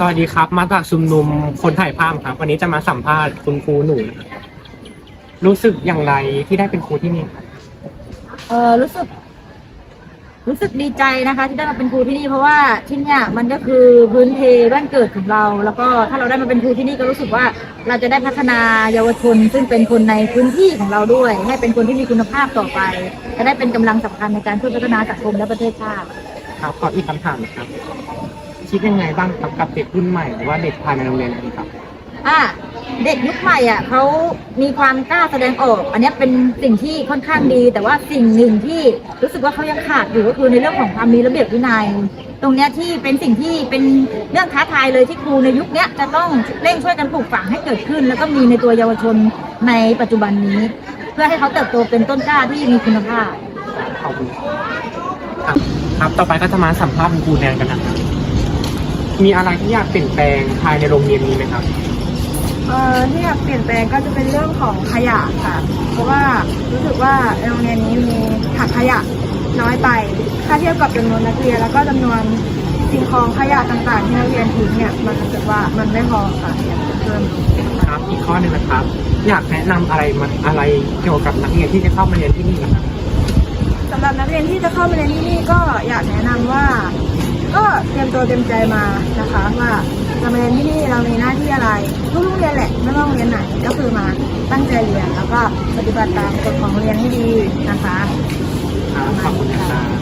สวัสดีครับ มาจากชุมนุมคนถ่ายภาพครับ วันนี้จะมาสัมภาษณ์คุณครูหนูนะครับรู้สึกอย่างไรที่ได้เป็นครูที่นี่ครับเออรู้สึก รู้สึกดีใจนะคะ ที่ได้มาเป็นครูที่นี่เพราะว่าที่เนี่ยมันก็คือพื้นเพบ้านเกิดของเรา แล้วก็ถ้าเราได้มาเป็นครูที่นี่ก็รู้สึกว่าเราจะได้พัฒนาเยาวชน ซึ่งเป็นคนในพื้นที่ของเราด้วย ให้เป็นคนที่มีคุณภาพต่อไปจะได้เป็นกำลังสำคัญในการช่วยพัฒนาสังคมและประเทศชาติ ครับขออีกคำถามนะครับ คิดยังไงบ้างครับกับเด็กรุ่นใหม่หรือว่าเด็กภายในโรงเรียนนี้ครับ อะเด็กยุคใหม่อะเขามีความกล้าแสดงออก อันเนี้ยเป็นสิ่งที่ค่อนข้างดี แต่ว่าสิ่งหนึ่งที่รู้สึกว่าเขายังขาดอยู่ก็คือในเรื่องของความมีระเบียบวินัย ตรงเนี้ยที่เป็นสิ่งที่เป็นเรื่องท้าทายเลยที่ครูในยุคเนี้ยจะต้องเร่งช่วยกันปลูกฝังให้เกิดขึ้น แล้วก็มีในตัวเยาวชนในปัจจุบันนี้ เพื่อให้เขาเติบโตเป็นต้นกล้าที่มีคุณภาพ ขอบคุณครับ ครับ ต่อไปก็จะมาสัมภาษณ์คุณครูแนนกันนะครับ มีอะไรที่อยากเปลี่ยนแปลงภายในโรงเรียนนี้ไหมครับ เอ่อที่อยากเปลี่ยนแปลงก็จะเป็นเรื่องของขยะค่ะ เพราะว่ารู้สึกว่าโรงเรียนนี้มีถังขยะน้อยไปถ้าเทียบกับจำนวนนักเรียนแล้วก็จำนวนสิ่งของขยะต่างๆ ที่นักเรียนทิ้งเนี่ยมันรู้สึกว่ามันไม่พอค่ะอยากจะเพิ่มครับอีกข้อหนึ่งนะครับ อยากแนะนำอะไรมาอะไรเกี่ยวกับนักเรียนที่จะเข้ามาเรียนที่นี่นะครับ สำหรับนักเรียนที่จะเข้ามาเรียนที่นี่ก็อยากแนะนำว่า ก็เตรียมตัวเตรียมใจมานะคะว่าจะมาเรียนที่นี่เรามีหน้าที่อะไรทุกโรงเรียนแหละไม่ว่าโรงเรียนไหนก็คือมาตั้งใจเรียนแล้วก็ปฏิบัติตามกฎของโรงเรียนให้ดีนะคะขอบคุณค่ะ